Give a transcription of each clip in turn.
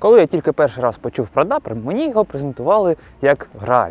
Коли я тільки перший раз почув про Dapper, мені його презентували як Грааль,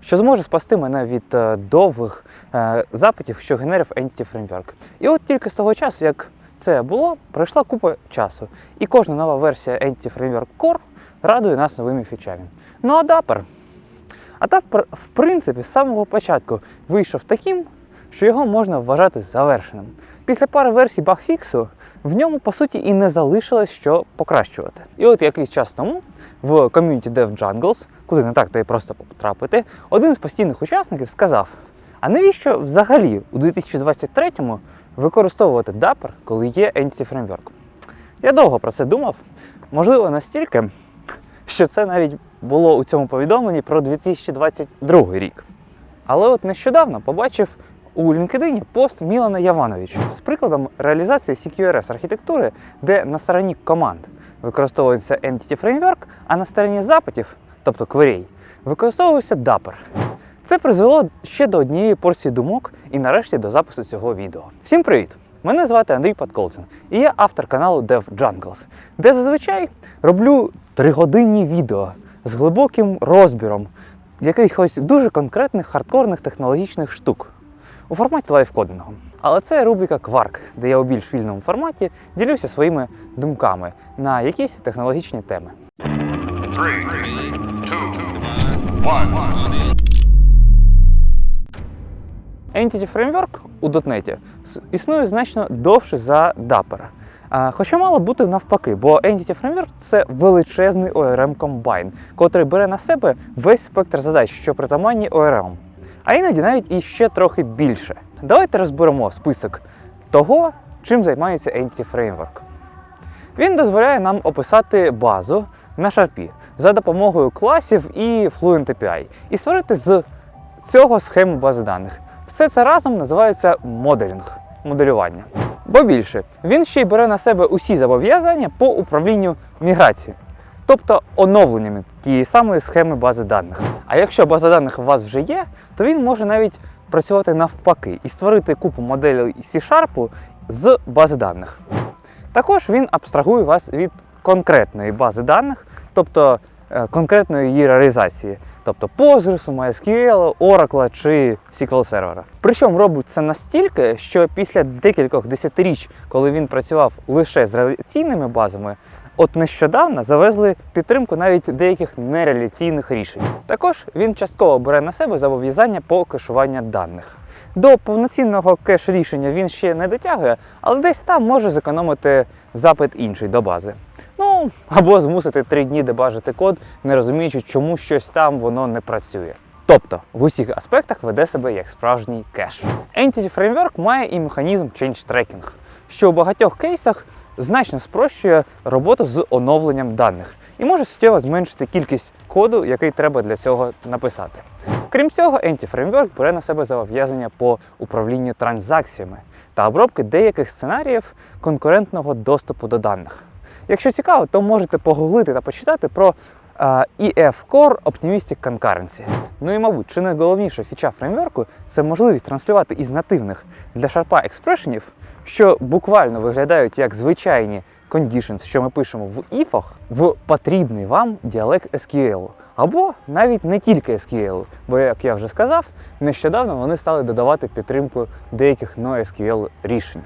що зможе спасти мене від е, довгих е, запитів, що генерив Entity Framework. І от тільки з того часу, як це було, пройшла купа часу. І кожна нова версія Entity Framework Core радує нас новими фічами. Ну а Dapper? А в принципі, з самого початку вийшов таким, що його можна вважати завершеним. Після пари версій багфіксу в ньому по суті і не залишилось що покращувати. І от якийсь час тому в ком'юніті Dev Jungles, куди не так то і просто потрапити, один з постійних учасників сказав: а навіщо взагалі у 2023-му використовувати Dapper, коли є Entity Framework? Я довго про це думав, можливо, настільки, що це навіть було у цьому повідомленні про 2022 рік. Але от нещодавно побачив у LinkedIn пост Мілана Явановича з прикладом реалізації CQRS архітектури, де на стороні команд використовується Entity Framework, а на стороні запитів, тобто query, використовується Dapper. Це призвело ще до однієї порції думок і нарешті до запису цього відео. Всім привіт! Мене звати Андрій Подколцин, і я автор каналу Dev Jungles, де зазвичай роблю тригодинні відео з глибоким розбіром якихось дуже конкретних хардкорних технологічних штук у форматі лайфкодингу. Але це рубрика Quark, де я у більш вільному форматі ділюся своїми думками на якісь технологічні теми. Three, two, one. Entity Framework у .NET існує значно довше за Dapper. Хоча мало бути навпаки, бо Entity Framework це величезний ORM комбайн, котрий бере на себе весь спектр задач, що притаманні ORM. А іноді навіть і ще трохи більше. Давайте розберемо список того, чим займається Entity Framework. Він дозволяє нам описати базу на шарпі за допомогою класів і Fluent API і створити з цього схему бази даних. Все це разом називається моделінг, моделювання. Бо більше, він ще й бере на себе усі зобов'язання по управлінню міграцією, тобто оновленнями тієї самої схеми бази даних. А якщо база даних у вас вже є, то він може навіть працювати навпаки і створити купу моделей C-Sharp з бази даних. Також він абстрагує вас від конкретної бази даних, тобто е, конкретної її реалізації, тобто Postgres, MySQL, Oracle чи SQL Server. Причому робить це настільки, що після декількох десятиріч, коли він працював лише з реляційними базами, от нещодавно завезли підтримку навіть деяких нереляційних рішень. Також він частково бере на себе зобов'язання по кешуванню даних. До повноцінного кеш-рішення він ще не дотягує, але десь там може зекономити запит інший до бази. Ну, або змусити три дні дебажити код, не розуміючи, чому щось там воно не працює. Тобто в усіх аспектах веде себе як справжній кеш. Entity Framework має і механізм Change Tracking, що у багатьох кейсах значно спрощує роботу з оновленням даних і може суттєво зменшити кількість коду, який треба для цього написати. Крім цього, Entity Framework бере на себе зобов'язання по управлінню транзакціями та обробки деяких сценаріїв конкурентного доступу до даних. Якщо цікаво, то можете погуглити та почитати про е, EF Core Optimistic Concurrency. Ну і, мабуть, чи найголовніша фіча фреймворку це можливість транслювати із нативних для шарпа експрешенів, що буквально виглядають як звичайні conditions, що ми пишемо в if, в потрібний вам діалект SQL. Або навіть не тільки SQL, бо, як я вже сказав, нещодавно вони стали додавати підтримку деяких NoSQL рішень.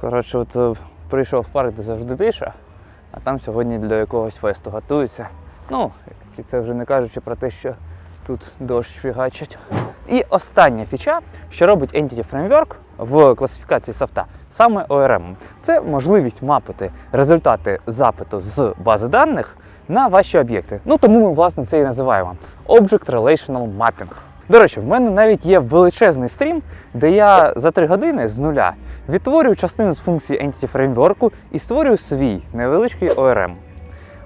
Коротше, от е, прийшов в парк, де завжди тиша, а там сьогодні для якогось фесту готуються. Ну, і це вже не кажучи про те, що тут дощ фігачить. І остання фіча, що робить Entity Framework в класифікації софта, саме ORM, це можливість мапити результати запиту з бази даних на ваші об'єкти. Ну тому ми власне це і називаємо Object Relational Mapping. До речі, в мене навіть є величезний стрім, де я за 3 години з нуля відтворюю частину з функцій Entity Framework і створюю свій невеличкий ORM.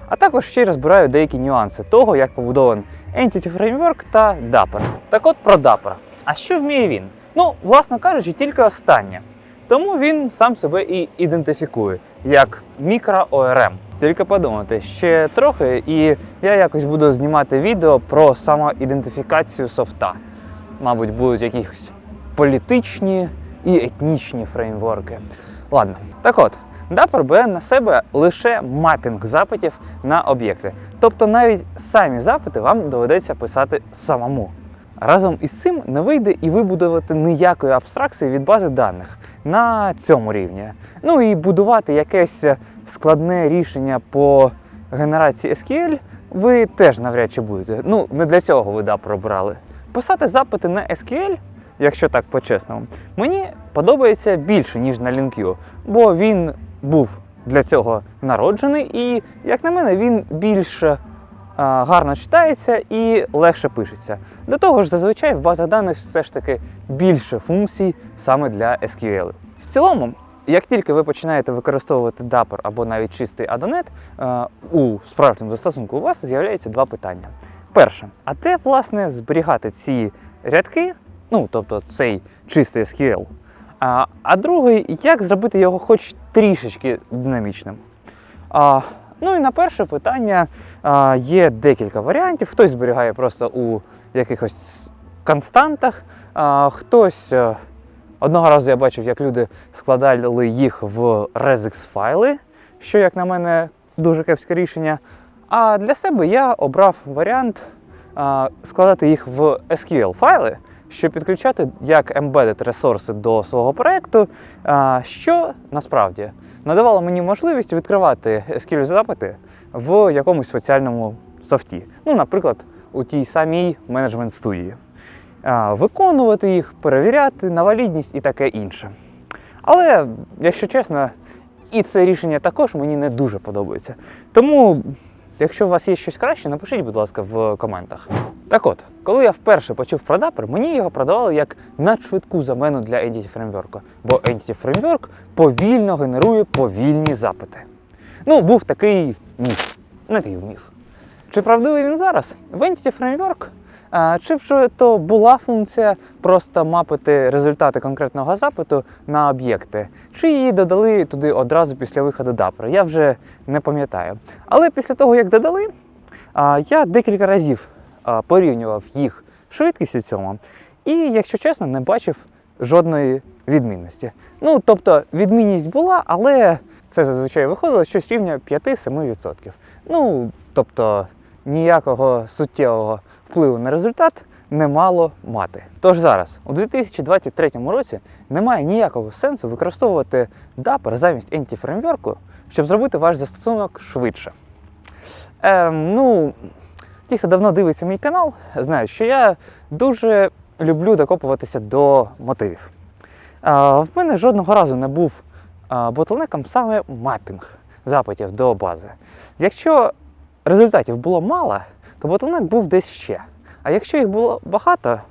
А також ще розбираю деякі нюанси того, як побудований Entity Framework та Dapper. Так от про Dapper. А що вміє він? Ну, власно кажучи, тільки останнє. Тому він сам себе і ідентифікує як мікро-ORM. Тільки подумайте, ще трохи, і я якось буду знімати відео про самоідентифікацію софта. Мабуть, будуть якісь політичні і етнічні фреймворки. Ладно, так от, Dapper бере на себе лише мапінг запитів на об'єкти. Тобто навіть самі запити вам доведеться писати самому. Разом із цим не вийде і вибудувати ніякої абстракції від бази даних на цьому рівні. Ну і будувати якесь складне рішення по генерації SQL ви теж навряд чи будете. Ну, не для цього ви Dapper обрали. Писати запити на SQL, якщо так по-чесному, мені подобається більше, ніж на LinkU, бо він був для цього народжений, і, як на мене, він більш гарно читається і легше пишеться. До того ж, зазвичай в базах даних все ж таки більше функцій саме для SQL. В цілому, як тільки ви починаєте використовувати Dapper або навіть чистий Adonet, е, у справжньому застосунку у вас з'являється два питання. Перше, а де власне зберігати ці рядки, ну тобто цей чистий SQL? А, а другий, як зробити його хоч трішечки динамічним? А, ну і на перше питання а, є декілька варіантів. Хтось зберігає просто у якихось константах, а, хтось. е, Одного разу я бачив, як люди складали їх в Resix файли, що, як на мене, дуже кепське рішення. А для себе я обрав варіант а, складати їх в SQL файли, щоб підключати як embedded ресурси до свого проекту, що насправді надавало мені можливість відкривати SQL запити в якомусь спеціальному софті. Ну, наприклад, у тій самій менеджмент студії. Виконувати їх, перевіряти на валідність і таке інше. Але, якщо чесно, і це рішення також мені не дуже подобається. Тому, якщо у вас є щось краще, напишіть, будь ласка, в коментах. Так от, коли я вперше почув про Dapper, мені його продавали як надшвидку замену для Entity Framework, бо Entity Framework повільно генерує повільні запити. Ну, був такий міф, напівміф. Чи правдивий він зараз? В Entity Framework а, чи вже то була функція просто мапити результати конкретного запиту на об'єкти, чи її додали туди одразу після виходу Dapper? Я вже не пам'ятаю. Але після того, як додали, а, я декілька разів порівнював їх швидкість у цьому, і, якщо чесно, не бачив жодної відмінності. Ну, тобто, відмінність була, але це зазвичай виходило щось рівня 5-7%. Ну, тобто, ніякого суттєвого впливу на результат не мало мати. Тож зараз, у 2023 році, немає ніякого сенсу використовувати Dapper замість Entity щоб зробити ваш застосунок швидше. Ем, ну, ті, хто давно дивиться мій канал, знають, що я дуже люблю докопуватися до мотивів. В мене жодного разу не був а, ботлнеком саме мапінг запитів до бази. Якщо результатів було мало, то ботлнек був десь ще. А якщо їх було багато,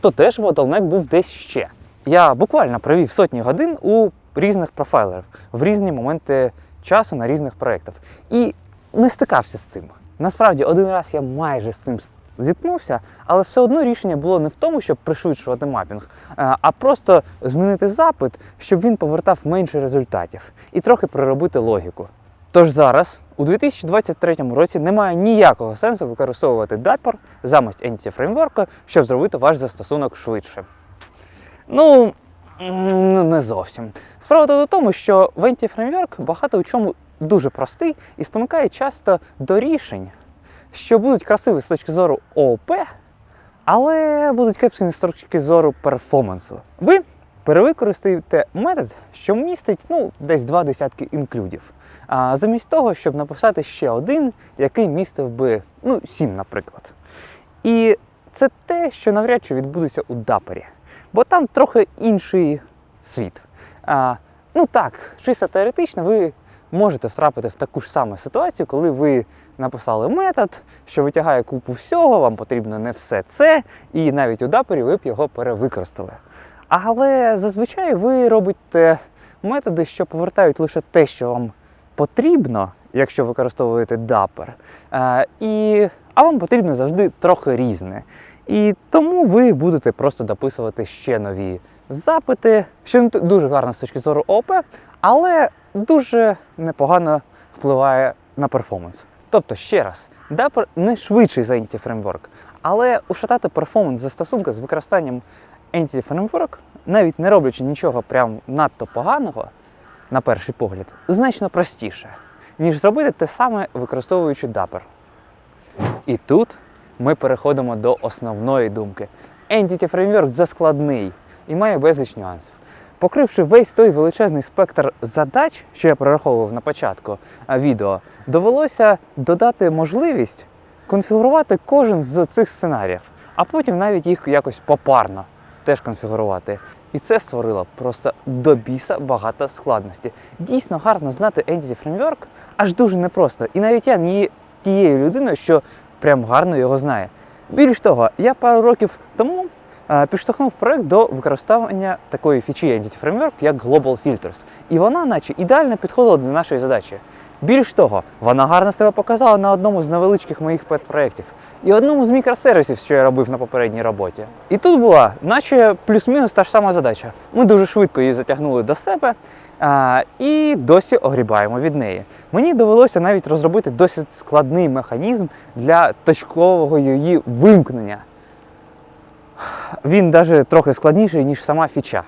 то теж ботлнек був десь ще. Я буквально провів сотні годин у різних профайлерів в різні моменти часу на різних проєктах. І не стикався з цим. Насправді, один раз я майже з цим зіткнувся, але все одно рішення було не в тому, щоб пришвидшувати мапінг, е, а просто змінити запит, щоб він повертав менше результатів і трохи проробити логіку. Тож зараз, у 2023 році, немає ніякого сенсу використовувати Dapper замість Entity Framework, щоб зробити ваш застосунок швидше. Ну, не зовсім. Справа тут у тому, що в Entity Framework багато у чому дуже простий і спонукає часто до рішень, що будуть красиві з точки зору ООП, але будуть кепськими з точки зору перформансу. Ви перевикористаєте метод, що містить ну, десь два десятки інклюдів. А замість того, щоб написати ще один, який містив би ну, сім, наприклад. І це те, що навряд чи відбудеться у Дапері, бо там трохи інший світ. А, ну так, чисто теоретично, ви можете втрапити в таку ж саму ситуацію, коли ви написали метод, що витягає купу всього, вам потрібно не все це, і навіть у Дапері ви б його перевикористали. Але зазвичай ви робите методи, що повертають лише те, що вам потрібно, якщо використовуєте Dapper, е, і, а вам потрібно завжди трохи різне. І тому ви будете просто дописувати ще нові запити, що не дуже гарно з точки зору ОП, але дуже непогано впливає на перформанс. Тобто, ще раз, Dapper не швидший за Entity Framework, але ушатати перформанс застосунка з використанням Entity Framework, навіть не роблячи нічого прям надто поганого, на перший погляд, значно простіше, ніж зробити те саме, використовуючи Dapper. І тут ми переходимо до основної думки. Entity Framework заскладний і має безліч нюансів. Покривши весь той величезний спектр задач, що я прораховував на початку відео, довелося додати можливість конфігурувати кожен з цих сценаріїв, а потім навіть їх якось попарно теж конфігурувати. І це створило просто до біса багато складності. Дійсно гарно знати Entity Framework аж дуже непросто. І навіть я не тією людиною, що прям гарно його знає. Більш того, я пару років тому підштовхнув проект до використання такої фічі Entity Framework, як Global Filters. І вона, наче, ідеально підходила до нашої задачі. Більш того, вона гарно себе показала на одному з невеличких моїх пет-проєктів і одному з мікросервісів, що я робив на попередній роботі. І тут була, наче плюс-мінус та ж сама задача. Ми дуже швидко її затягнули до себе а, і досі огрібаємо від неї. Мені довелося навіть розробити досить складний механізм для точкового її вимкнення. Він навіть трохи складніший, ніж сама фіча.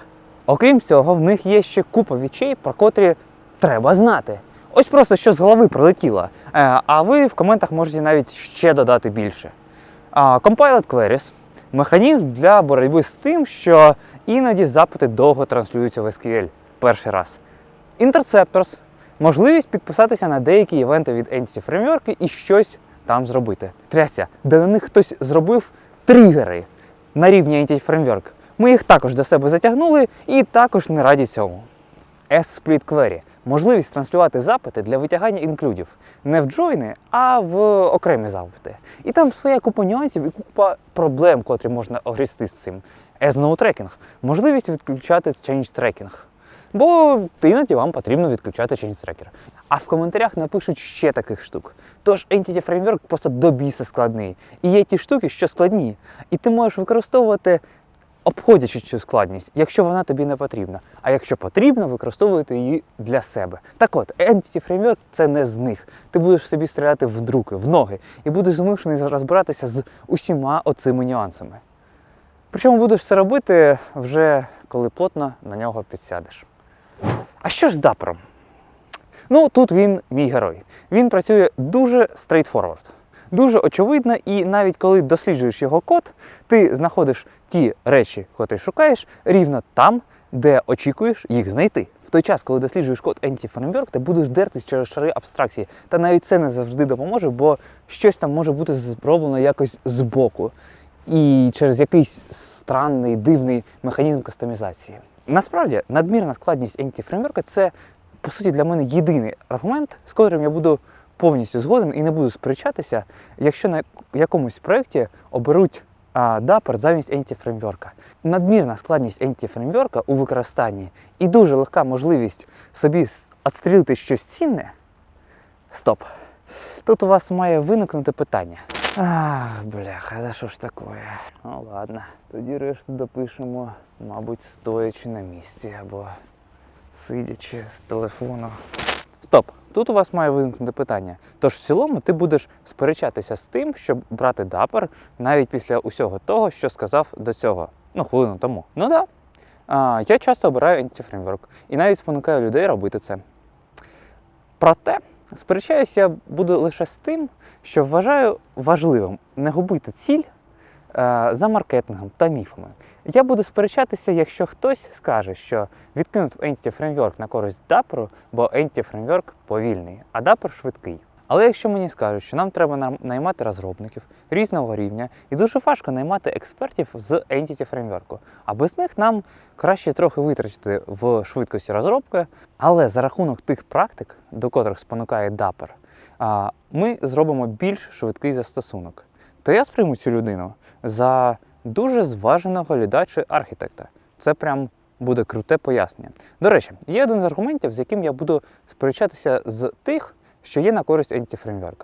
Окрім цього, в них є ще купа вічей, про котрі треба знати. Ось просто що з голови пролетіло. Е, А ви в коментах можете навіть ще додати більше. Compiled Queries механізм для боротьби з тим, що іноді запити довго транслюються в SQL перший раз. Interceptors можливість підписатися на деякі івенти від Entity Framework і щось там зробити. Трясся, де на них хтось зробив тригери на рівні Entity Framework. Ми їх також до себе затягнули і також не раді цьому. S-Split Query можливість транслювати запити для витягання інклюдів не в джойни, а в окремі запити. І там своя купа нюансів і купа проблем, котрі можна огрісти з цим. S-No Tracking можливість відключати Change Tracking. Бо іноді вам потрібно відключати Change Tracker. А в коментарях напишуть ще таких штук. Тож Entity Framework просто до біса складний. І є ті штуки, що складні. І ти можеш використовувати обходячи цю складність, якщо вона тобі не потрібна. А якщо потрібно, використовувати її для себе. Так от, Entity Framework – це не з них. Ти будеш собі стріляти в руки, в ноги, і будеш змушений розбиратися з усіма оцими нюансами. Причому будеш це робити вже коли плотно на нього підсядеш. А що ж з Дапром? Ну, тут він мій герой. Він працює дуже straightforward, дуже очевидно, і навіть коли досліджуєш його код, ти знаходиш ті речі, котрі шукаєш, рівно там, де очікуєш їх знайти. В той час, коли досліджуєш код Entity Framework, ти будеш дертись через шари абстракції. Та навіть це не завжди допоможе, бо щось там може бути зроблено якось збоку. І через якийсь странний, дивний механізм кастомізації. Насправді, надмірна складність Entity Framework – це, по суті, для мене єдиний аргумент, з котрим я буду повністю згоден і не буду сперечатися, якщо на якомусь проєкті оберуть а, Dapper замість Framework. Надмірна складність Framework у використанні і дуже легка можливість собі відстрілити щось цінне. Стоп. Тут у вас має виникнути питання. Ах, бляха, да що ж таке? Ну ладно, тоді решту допишемо, мабуть, стоячи на місці або сидячи з телефону. Стоп! Тут у вас має виникнути питання. Тож в цілому ти будеш сперечатися з тим, щоб брати дапер навіть після усього того, що сказав до цього. Ну, хвилину тому. Ну. Да. Я часто обираю Framework і навіть спонукаю людей робити це. Проте сперечаюся я буду лише з тим, що вважаю важливим не губити ціль за маркетингом та міфами. Я буду сперечатися, якщо хтось скаже, що відкинув Entity Framework на користь Dapper, бо Entity Framework повільний, а Dapper швидкий. Але якщо мені скажуть, що нам треба наймати розробників різного рівня, і дуже важко наймати експертів з Entity Framework, а без них нам краще трохи витратити в швидкості розробки, але за рахунок тих практик, до котрих спонукає Dapper, ми зробимо більш швидкий застосунок. То я сприйму цю людину за дуже зваженого ліда архітекта. Це прям буде круте пояснення. До речі, є один з аргументів, з яким я буду сперечатися з тих, що є на користь Entity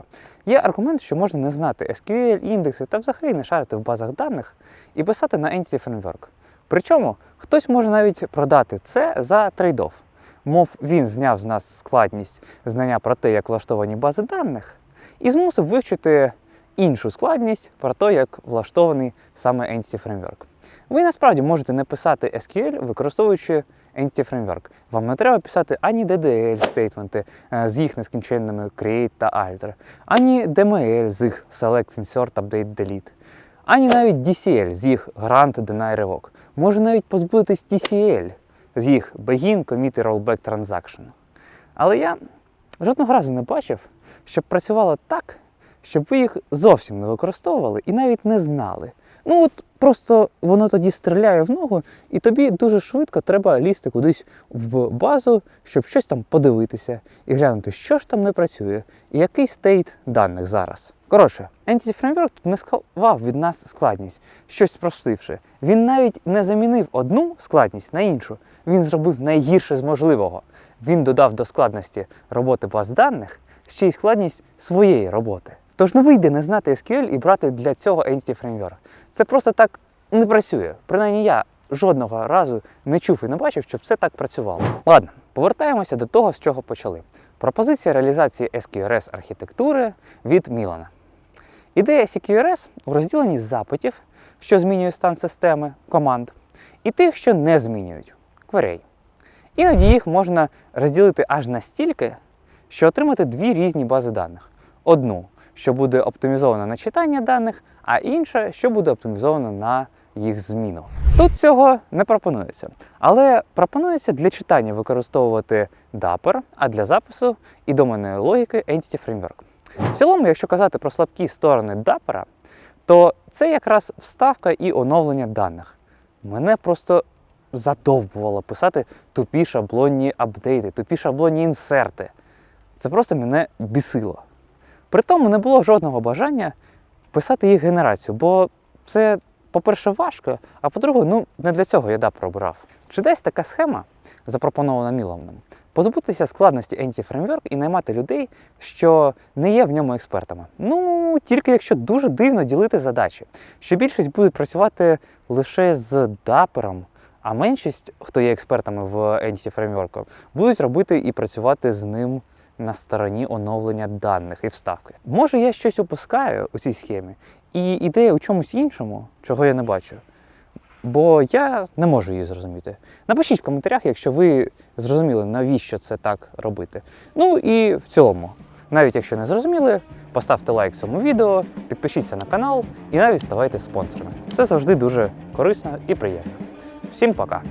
Є аргумент, що можна не знати SQL, індекси та взагалі не шарити в базах даних і писати на Framework. Причому хтось може навіть продати це за трейдов. Мов він зняв з нас складність знання про те, як влаштовані бази даних, і змусив вивчити іншу складність про те, як влаштований саме Entity Framework. Ви насправді можете не писати SQL, використовуючи Entity Framework. Вам не треба писати ані DDL стейтменти е, з їх нескінченними create та alter, ані DML з їх select, insert, update, delete, ані навіть DCL з їх grant, deny, revoke. Може навіть позбутись TCL з їх begin, commit і rollback transaction. Але я жодного разу не бачив, щоб працювало так, щоб ви їх зовсім не використовували і навіть не знали. Ну от просто воно тоді стріляє в ногу, і тобі дуже швидко треба лізти кудись в базу, щоб щось там подивитися і глянути, що ж там не працює, і який стейт даних зараз. Коротше, Entity Framework тут не сховав від нас складність, щось спростивши. Він навіть не замінив одну складність на іншу. Він зробив найгірше з можливого. Він додав до складності роботи баз даних ще й складність своєї роботи. Тож не вийде не знати SQL і брати для цього Entity Framework. Це просто так не працює. Принаймні я жодного разу не чув і не бачив, щоб це так працювало. Ладно, повертаємося до того, з чого почали. Пропозиція реалізації SQRS архітектури від Мілана. Ідея CQRS у розділенні запитів, що змінює стан системи, команд, і тих, що не змінюють кверей. Іноді їх можна розділити аж настільки, що отримати дві різні бази даних: одну, що буде оптимізована на читання даних, а інша, що буде оптимізована на їх зміну. Тут цього не пропонується, але пропонується для читання використовувати Dapper, а для запису і доменної логіки Entity Framework. В цілому, якщо казати про слабкі сторони Dapper, то це якраз вставка і оновлення даних. Мене просто задовбувало писати тупі шаблонні апдейти, тупі шаблонні інсерти. Це просто мене бісило. При тому не було жодного бажання писати їх генерацію, бо це, по-перше, важко, а по-друге, ну не для цього я DAP пробрав. Чи десь така схема, запропонована Міловним, позбутися складності Entity Framework і наймати людей, що не є в ньому експертами. Ну, тільки якщо дуже дивно ділити задачі, що більшість буде працювати лише з дапером, а меншість, хто є експертами в Entity Framework, будуть робити і працювати з ним на стороні оновлення даних і вставки. Може, я щось упускаю у цій схемі, і ідея у чомусь іншому, чого я не бачу. Бо я не можу її зрозуміти. Напишіть в коментарях, якщо ви зрозуміли, навіщо це так робити. Ну і в цілому, навіть якщо не зрозуміли, поставте лайк цьому відео, підпишіться на канал і навіть ставайте спонсорами. Це завжди дуже корисно і приємно. Всім пока!